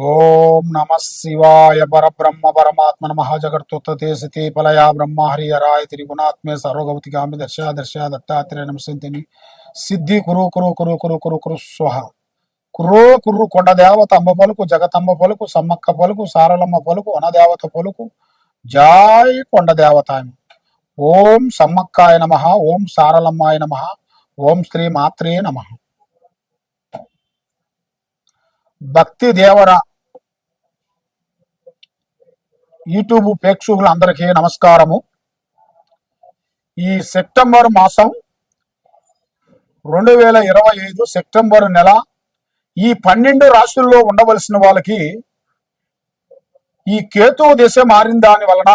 ఓం నమ శివాయ పరబ్రహ్మ పరమాత్మ నమ జగత్తుతే సతీ పలయా బ్రహ్మ హరిహరాయ త్రిగుణాత్మే సర్వగౌతికామి దర్శ దర్శ దత్తాత్రేయ నమసంతిని సిద్ధి కురు కురు కురు కురు కురు కురు స్వహ. కురో కుర్రు కొండ దేవత అమ్మ పలుకు జగతమ్మ పలుకు సమ్మక్క పలుకు సారలమ్మ పలుకు వనదేవత పలుకు జాయ్ కొండ దేవత ఓం సమ్మక్కాయ నమ ఓం సారలమ్మాయ నమ ఓం శ్రీ మాత్రే నమ. భక్తి దేవర యూట్యూబ్ ప్రేక్షకులందరికీ నమస్కారము. ఈ సెప్టెంబర్ మాసం రెండు వేల ఇరవై ఐదు సెప్టెంబర్ నెల ఈ పన్నెండు రాశుల్లో ఉండవలసిన వాళ్ళకి ఈ కేతు దిశ మారిన దాని వలన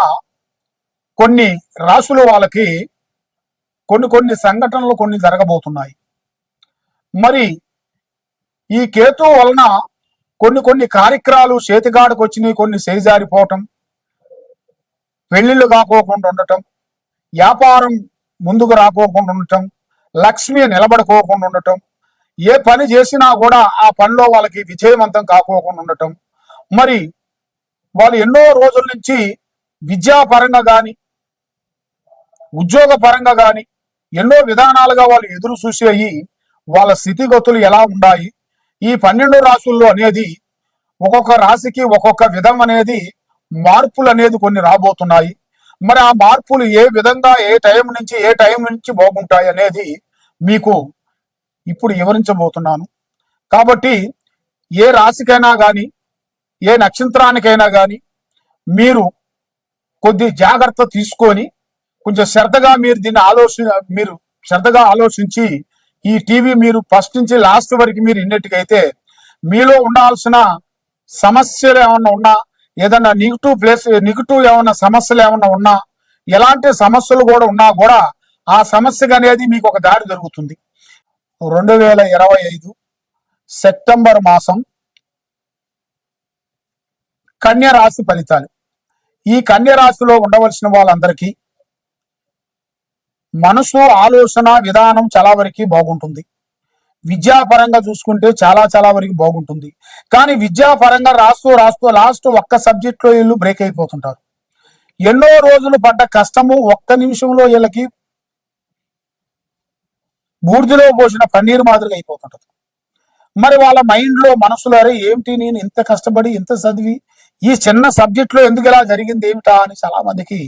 కొన్ని రాశులు వాళ్ళకి కొన్ని కొన్ని సంఘటనలు కొన్ని జరగబోతున్నాయి. మరి ఈ కేతు వలన కొన్ని కొన్ని కార్యక్రమాలు చేతిగాడికి వచ్చినాయి కొన్ని చేజారిపోవటం పెళ్ళిళ్ళు కాకోకుండా ఉండటం వ్యాపారం ముందుకు రాకోకుండా ఉండటం లక్ష్మి నిలబడుకోకుండా ఉండటం ఏ పని చేసినా కూడా ఆ పనిలో వాళ్ళకి విజయవంతం కాకోకుండా ఉండటం. మరి వాళ్ళు ఎన్నో రోజుల నుంచి విద్యాపరంగా కానీ ఉద్యోగ పరంగా కానీ ఎన్నో విధానాలుగా వాళ్ళు ఎదురు చూసేయి వాళ్ళ స్థితిగతులు ఎలా ఉన్నాయి ఈ పన్నెండు రాసుల్లో అనేది ఒక్కొక్క రాశికి ఒక్కొక్క విధం అనేది మార్పులు అనేది కొన్ని రాబోతున్నాయి. మరి ఆ మార్పులు ఏ విధంగా ఏ టైం నుంచి ఏ టైం నుంచి బాగుంటాయి అనేది మీకు ఇప్పుడు వివరించబోతున్నాను. కాబట్టి ఏ రాశికైనా కానీ ఏ నక్షత్రానికైనా కానీ మీరు కొద్ది జాగ్రత్త తీసుకొని కొంచెం శ్రద్ధగా మీరు దీన్ని ఆలోచన మీరు శ్రద్ధగా ఆలోచించి ఈ టీవీ మీరు ఫస్ట్ నుంచి లాస్ట్ వరకు మీరు ఇన్నట్టుకైతే మీలో ఉండాల్సిన సమస్యలు ఏమన్నా ఉన్నా ఏదన్నా నెగిటివ్ ప్లేస్ నెగిటివ్ ఏమన్నా సమస్యలు ఏమన్నా ఉన్నా ఎలాంటి సమస్యలు కూడా ఉన్నా కూడా ఆ సమస్యకు అనేది మీకు ఒక దారి దొరుకుతుంది. రెండు వేల ఇరవై ఐదు సెప్టెంబర్ మాసం కన్య రాశి ఫలితాలు. ఈ కన్య రాశిలో ఉండవలసిన వాళ్ళందరికీ మనసు ఆలోచన విధానం చాలా వరకు బాగుంటుంది. విద్యాపరంగా చూసుకుంటే చాలా చాలా వరకు బాగుంటుంది. కానీ విద్యాపరంగా రాస్తూ రాస్తూ లాస్ట్ ఒక్క సబ్జెక్ట్లో వీళ్ళు బ్రేక్ అయిపోతుంటారు. ఎన్నో రోజులు పడ్డ కష్టము ఒక్క నిమిషంలో వీళ్ళకి బూర్దిలో పోసిన పన్నీరు మాదిరిగా అయిపోతుంటది. మరి వాళ్ళ మైండ్లో మనసులో అరే ఏమిటి నేను ఇంత కష్టపడి ఇంత చదివి ఈ చిన్న సబ్జెక్ట్లో ఎందుకు ఇలా జరిగింది ఏమిటా? అని చాలా మందికి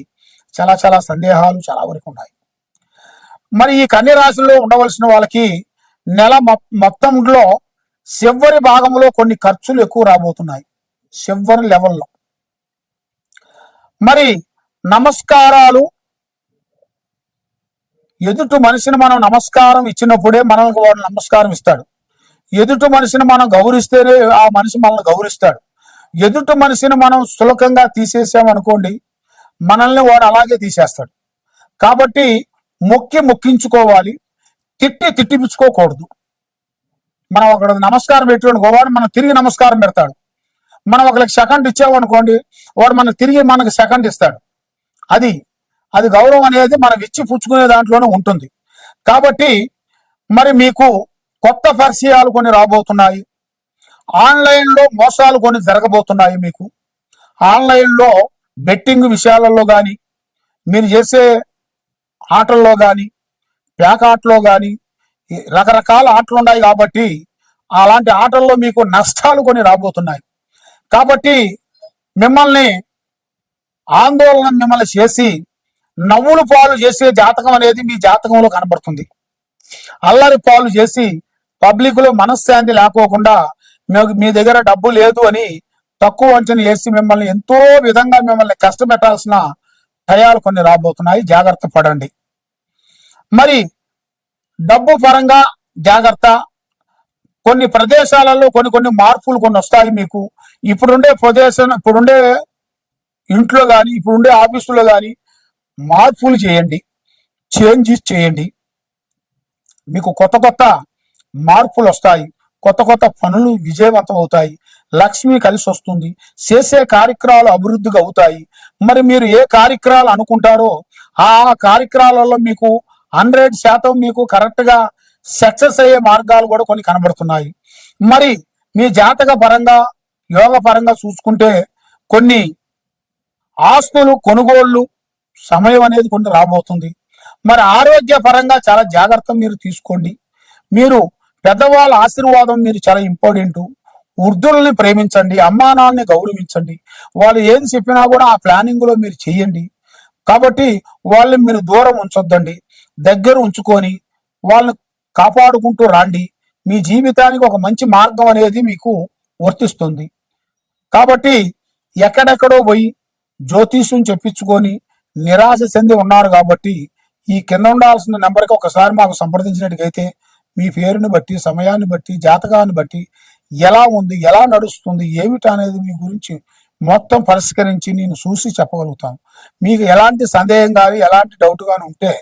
చాలా చాలా సందేహాలు చాలా వరకు ఉన్నాయి. మరి ఈ కన్య రాశుల్లో ఉండవలసిన వాళ్ళకి నెల మొత్తంలో చివరి భాగంలో కొన్ని ఖర్చులు ఎక్కువ రాబోతున్నాయి. చివరి లెవెల్లో. మరి నమస్కారాలు. ఎదుటి మనిషిని మనం నమస్కారం ఇచ్చినప్పుడే మనకు వాడు నమస్కారం ఇస్తాడు. ఎదుటి మనిషిని మనం గౌరవిస్తేనే ఆ మనిషి మనల్ని గౌరవిస్తాడు. ఎదుటి మనిషిని మనం సులకంగా తీసేసామనుకోండి మనల్ని వాడు అలాగే తీసేస్తాడు. కాబట్టి మొక్కి మొక్కించుకోవాలి. తిట్టి తిట్టిపించుకోకూడదు మనం ఒక నమస్కారం పెట్టుకోండి గోవాడు మనం తిరిగి నమస్కారం పెడతాడు. మనం ఒకరికి సెకండ్ ఇచ్చామనుకోండి వాడు మనకు తిరిగి మనకు సెకండ్ ఇస్తాడు. అది అది గౌరవం అనేది మనం ఇచ్చి పుచ్చుకునే దాంట్లోనే ఉంటుంది. కాబట్టి మరి మీకు కొత్త పరిచయాలు కొన్ని రాబోతున్నాయి. ఆన్లైన్లో మోసాలు కొన్ని జరగబోతున్నాయి మీకు. ఆన్లైన్లో బెట్టింగ్ విషయాలలో కానీ మీరు చేసే ఆటల్లో కానీ ప్యాక్ ఆటలో కానీ రకరకాల ఆటలు ఉన్నాయి కాబట్టి అలాంటి ఆటల్లో మీకు నష్టాలు కొన్ని రాబోతున్నాయి. కాబట్టి మిమ్మల్ని ఆందోళన మిమ్మల్ని చేసి నవ్వులు పాలు చేసే జాతకం అనేది మీ జాతకంలో కనబడుతుంది. అల్లరి పాలు చేసి పబ్లిక్లో మనశ్శాంతి లేకోకుండా మీ దగ్గర డబ్బు లేదు అని తక్కువ అంచనా వేసి మిమ్మల్ని ఎంతో విధంగా మిమ్మల్ని కష్టపెట్టాల్సిన టయాలు కొన్ని రాబోతున్నాయి. జాగ్రత్త పడండి. మరి డబ్బు పరంగా జాగ్రత్త. కొన్ని ప్రదేశాలలో కొన్ని కొన్ని మార్పులు కొన్ని వస్తాయి మీకు. ఇప్పుడుండే ప్రదేశం ఇప్పుడుండే ఇంట్లో కానీ ఇప్పుడుండే ఆఫీసులో కానీ మార్పులు చేయండి. చేంజెస్ చేయండి. మీకు కొత్త కొత్త మార్పులు వస్తాయి. కొత్త కొత్త పనులు విజయవంతం అవుతాయి. లక్ష్మి కలిసి వస్తుంది. చేసే కార్యక్రమాలు అభివృద్ధిగా అవుతాయి. మరి మీరు ఏ కార్యక్రమాలు అనుకుంటారో ఆ కార్యక్రమాలలో మీకు హండ్రెడ్ శాతం మీకు కరెక్ట్గా సక్సెస్ అయ్యే మార్గాలు కూడా కొన్ని కనబడుతున్నాయి. మరి మీ జాతక పరంగా యోగ పరంగా చూసుకుంటే కొన్ని ఆస్తులు కొనుగోళ్ళు సమయం అనేది కొన్ని రాబోతుంది. మరి ఆరోగ్య పరంగా చాలా జాగ్రత్త మీరు తీసుకోండి. మీరు పెద్దవాళ్ళ ఆశీర్వాదం మీరు చాలా ఇంపార్టెంట్ వృద్ధుల్ని ప్రేమించండి అమ్మానాల్ని గౌరవించండి. వాళ్ళు ఏం చెప్పినా కూడా ఆ ప్లానింగ్లో మీరు చెయ్యండి కాబట్టి వాళ్ళని మీరు దూరం ఉంచొద్దండి. దగ్గర ఉంచుకొని వాళ్ళని కాపాడుకుంటూ రాండి. మీ జీవితానికి ఒక మంచి మార్గం అనేది మీకు వర్తిస్తుంది. కాబట్టి ఎక్కడెక్కడో పోయి జ్యోతిష్యం చెప్పించుకొని నిరాశ చెంది ఉన్నారు కాబట్టి ఈ కింద ఉండాల్సిన నెంబర్కి ఒకసారి మాకు సంప్రదించినట్టుగైతే మీ పేరుని బట్టి సమయాన్ని బట్టి జాతకాన్ని బట్టి ఎలా ఉంది ఎలా నడుస్తుంది ఏమిటి అనేది మీ గురించి మొత్తం పరిష్కరించి నేను చూసి చెప్పగలుగుతాను. మీకు ఎలాంటి సందేహం కానీ ఎలాంటి డౌట్ కానీ ఉంటే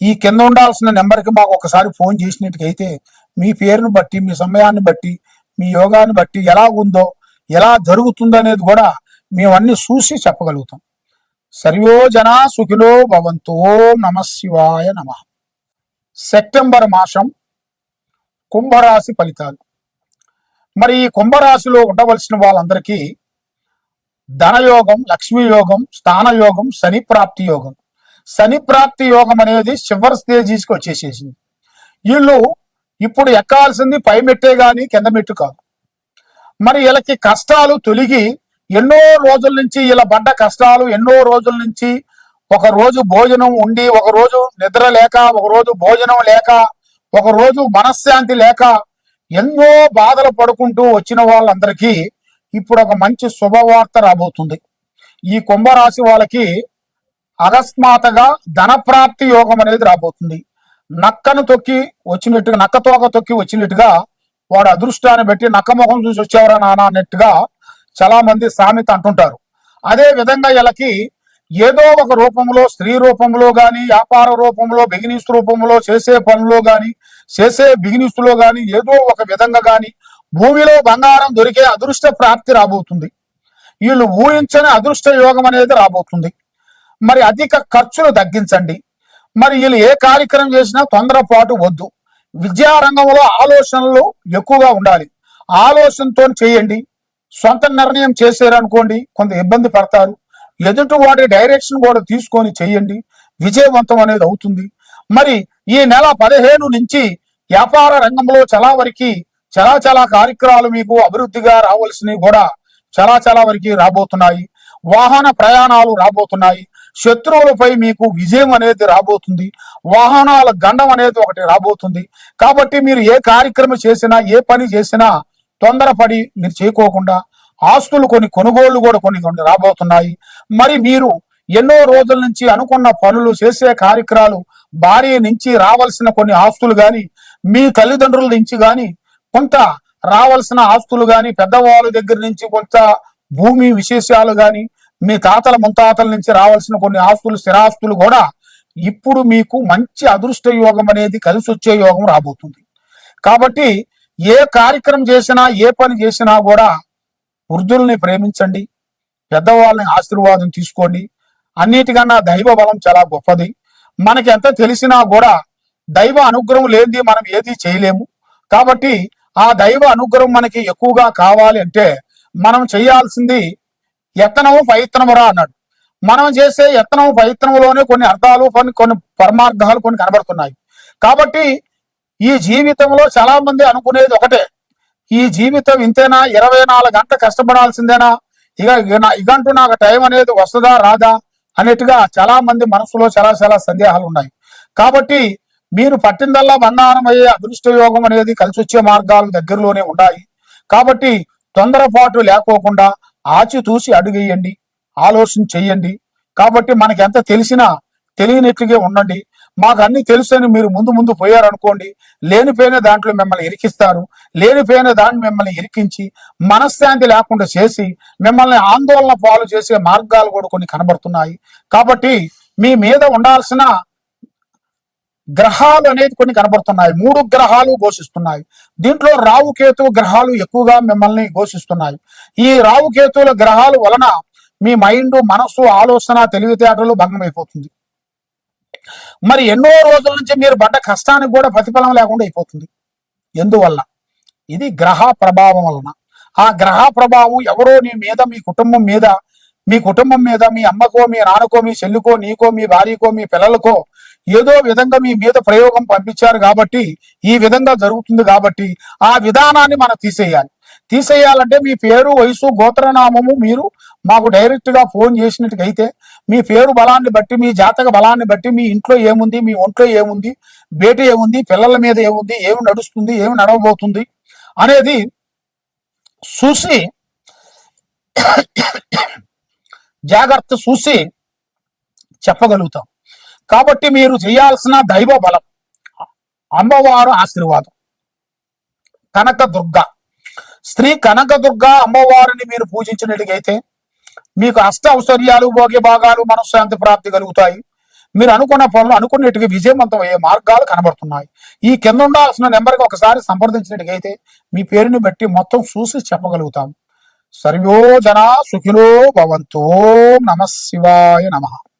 ఈ కింద ఉండాల్సిన నెంబర్కి మాకు ఒకసారి ఫోన్ చేసినట్టుకైతే మీ పేరును బట్టి మీ సమయాన్ని బట్టి మీ యోగాన్ని బట్టి ఎలా ఉందో ఎలా జరుగుతుందో అనేది కూడా మేము అన్ని చూసి చెప్పగలుగుతాం. సర్వోజన సుఖిలో సుఖినో భవంతు నమ శివాయ నమ. సెప్టెంబర్ మాసం కుంభరాశి ఫలితాలు. మరి ఈ కుంభరాశిలో ఉండవలసిన వాళ్ళందరికీ ధనయోగం లక్ష్మీ యోగం శని ప్రాప్తి యోగం. శని ప్రాప్తి యోగం అనేది చివరి స్టేజీస్కి వచ్చేసేసింది. వీళ్ళు ఇప్పుడు ఎక్కాల్సింది పై మెట్టే కానీ కింద మెట్టు కాదు. మరి వీళ్ళకి కష్టాలు తొలగి ఎన్నో రోజుల నుంచి ఇలా పడ్డ కష్టాలు ఎన్నో రోజుల నుంచి ఒక రోజు భోజనం ఉండి ఒక రోజు నిద్ర లేక ఒక రోజు భోజనం లేక ఒక రోజు మనశ్శాంతి లేక ఎన్నో బాధలు పడుకుంటూ వచ్చిన వాళ్ళందరికీ ఇప్పుడు ఒక మంచి శుభవార్త రాబోతుంది. ఈ కుంభరాశి వాళ్ళకి అకస్మాత్తుగా ధనప్రాప్తి యోగం అనేది రాబోతుంది. నక్కను తొక్కి వచ్చినట్టుగా నక్క తోక తొక్కి వచ్చినట్టుగా వాడు అదృష్టాన్ని బట్టి నక్క ముఖం చూసి వచ్చేవరా నాన్న అన్నట్టుగా చాలా మంది సామెత అంటుంటారు. అదే విధంగా వీళ్ళకి ఏదో ఒక రూపంలో స్త్రీ రూపంలో గాని వ్యాపార రూపంలో బిగినిస్ రూపంలో చేసే పనులు గాని చేసే బిగినిస్లో గాని ఏదో ఒక విధంగా గాని భూమిలో బంగారం దొరికే అదృష్ట ప్రాప్తి రాబోతుంది. వీళ్ళు ఊహించని అదృష్ట యోగం అనేది రాబోతుంది. మరి అధిక ఖర్చులు తగ్గించండి. మరి వీళ్ళు ఏ కార్యక్రమం చేసినా తొందరపాటు వద్దు. విద్యా రంగంలో ఆలోచనలు ఎక్కువగా ఉండాలి. ఆలోచనతో చేయండి. సొంత నిర్ణయం చేశారనుకోండి కొంత ఇబ్బంది పడతారు. ఎదుటి వాటి డైరెక్షన్ కూడా తీసుకొని చేయండి. విజయవంతం అనేది అవుతుంది. మరి ఈ నెల పదిహేను నుంచి వ్యాపార రంగంలో చాలా వరకు చాలా చాలా కార్యక్రమాలు మీకు అభివృద్ధిగా రావాల్సినవి కూడా చాలా చాలా వరకు రాబోతున్నాయి. వాహన ప్రయాణాలు రాబోతున్నాయి. శత్రువులపై మీకు విజయం అనేది రాబోతుంది. వాహనాల గండం అనేది ఒకటి రాబోతుంది. కాబట్టి మీరు ఏ కార్యక్రమం చేసినా ఏ పని చేసినా తొందరపడి మీరు చేయకోకుండా ఆస్తులు కొన్ని కొనుగోళ్ళు కూడా కొన్ని కొన్ని రాబోతున్నాయి. మరి మీరు ఎన్నో రోజుల నుంచి అనుకున్న పనులు చేసే కార్యక్రమాలు భార్య నుంచి రావాల్సిన కొన్ని ఆస్తులు గాని మీ తల్లిదండ్రుల నుంచి గాని కొంత రావాల్సిన ఆస్తులు గాని పెద్దవాళ్ళ దగ్గర నుంచి కొంత భూమి విశేషాలు గాని మీ తాతల ముంతాతల నుంచి రావాల్సిన కొన్ని ఆస్తులు స్థిరాస్తులు కూడా ఇప్పుడు మీకు మంచి అదృష్ట యోగం అనేది కలిసి వచ్చే యోగం రాబోతుంది. కాబట్టి ఏ కార్యక్రమం చేసినా ఏ పని చేసినా కూడా వృద్ధుల్ని ప్రేమించండి పెద్దవాళ్ళని ఆశీర్వాదం తీసుకోండి. అన్నిటికన్నా దైవ బలం చాలా గొప్పది. మనకి ఎంత తెలిసినా కూడా దైవ అనుగ్రహం లేనిది మనం ఏది చేయలేము. కాబట్టి ఆ దైవ అనుగ్రహం మనకి ఎక్కువగా కావాలి అంటే మనం చేయాల్సింది యత్నము పైత్తనమురా అన్నాడు. మనం చేసే యత్నము పైత్తనములోనే కొన్ని అర్థాలు కొన్ని కొన్ని పరమార్థాలు కొన్ని కనబడుతున్నాయి. కాబట్టి ఈ జీవితంలో చాలా మంది అనుకునేది ఒకటే. ఈ జీవితం ఇంతేనా? ఇరవై నాలుగు గంట కష్టపడాల్సిందేనా? ఇక ఇగంటూ నా- నాకు టైం అనేది వస్తుందా రాదా? అన్నట్టుగా చాలా మంది మనసులో చాలా చాలా సందేహాలు ఉన్నాయి. కాబట్టి మీరు పట్టిందల్లా బంగారం అయ్యే అదృష్ట యోగం అనేది కలిసి వచ్చే మార్గాలు దగ్గరలోనే ఉన్నాయి. కాబట్టి తొందరపాటు లేకోకుండా ఆచితూచి అడుగేయండి ఆలోచన చెయ్యండి కాబట్టి మనకి ఎంత తెలిసినా తెలియనట్లుగా ఉండండి. మాకు అన్ని తెలుసని మీరు ముందు ముందు పోయారనుకోండి లేనిపోయిన దాంట్లో మిమ్మల్ని ఇరికిస్తారు లేనిపోయిన దాన్ని మిమ్మల్ని ఇరికించి మనశ్శాంతి లేకుండా చేసి మిమ్మల్ని ఆందోళన పాలు చేసే మార్గాలు కూడా కొన్ని కనబడుతున్నాయి. కాబట్టి మీ మీద ఉండాల్సిన గ్రహాలు అనేది కొన్ని కనబడుతున్నాయి. మూడు గ్రహాలు ఘోషిస్తున్నాయి. దీంట్లో రావుకేతు గ్రహాలు ఎక్కువగా మిమ్మల్ని ఘోషిస్తున్నాయి. ఈ రావుకేతువుల గ్రహాలు వలన మీ మైండ్ మనస్సు ఆలోచన తెలివితేటలు భంగమైపోతుంది. మరి ఎన్నో రోజుల నుంచి మీరు పడ్డ కష్టానికి కూడా ప్రతిఫలం లేకుండా అయిపోతుంది. ఎందువల్ల? ఇది గ్రహ ప్రభావం వలన. ఆ గ్రహ ప్రభావం ఎవరో నీ మీద మీ కుటుంబం మీద మీ కుటుంబం మీద మీ అమ్మకో మీ నాన్నకో మీ చెల్లికో నీకో మీ భార్యకో మీ పిల్లలకో ఏదో విధంగా మీ మీద ప్రయోగం పంపించారు కాబట్టి ఈ విధంగా జరుగుతుంది కాబట్టి ఆ విధానాన్ని మనం తీసేయాలి. తీసేయాలంటే మీ పేరు వయసు గోత్రనామము మీరు మాకు డైరెక్ట్గా ఫోన్ చేసినట్టుగైతే మీ పేరు బలాన్ని బట్టి మీ జాతక బలాన్ని బట్టి మీ ఇంట్లో ఏముంది మీ ఒంట్లో ఏముంది బయట ఏముంది పిల్లల మీద ఏముంది ఏమి నడుస్తుంది ఏమి నడవబోతుంది అనేది చూసి జాగ్రత్త చూసి చెప్పగలుగుతాం. కాబట్టి మీరు చేయాల్సిన దైవ బలం. అమ్మవారు ఆశీర్వాదం. కనక దుర్గ. స్త్రీ కనక దుర్గ అమ్మవారిని మీరు పూజించినట్టుగైతే మీకు అష్ట ఔశ్వర్యాలు భోగ్య భాగాలు మనశ్శాంతి ప్రాప్తి కలుగుతాయి. మీరు అనుకున్న పనులు అనుకున్నట్టుగా విజయవంతం అయ్యే మార్గాలు కనబడుతున్నాయి. ఈ కింద ఉండాల్సిన నెంబర్కి ఒకసారి సంప్రదించినట్టుగైతే మీ పేరుని బట్టి మొత్తం చూసి చెప్పగలుగుతాం. సర్వో జన సుఖిలో భవంతో. నమ శివాయ నమః.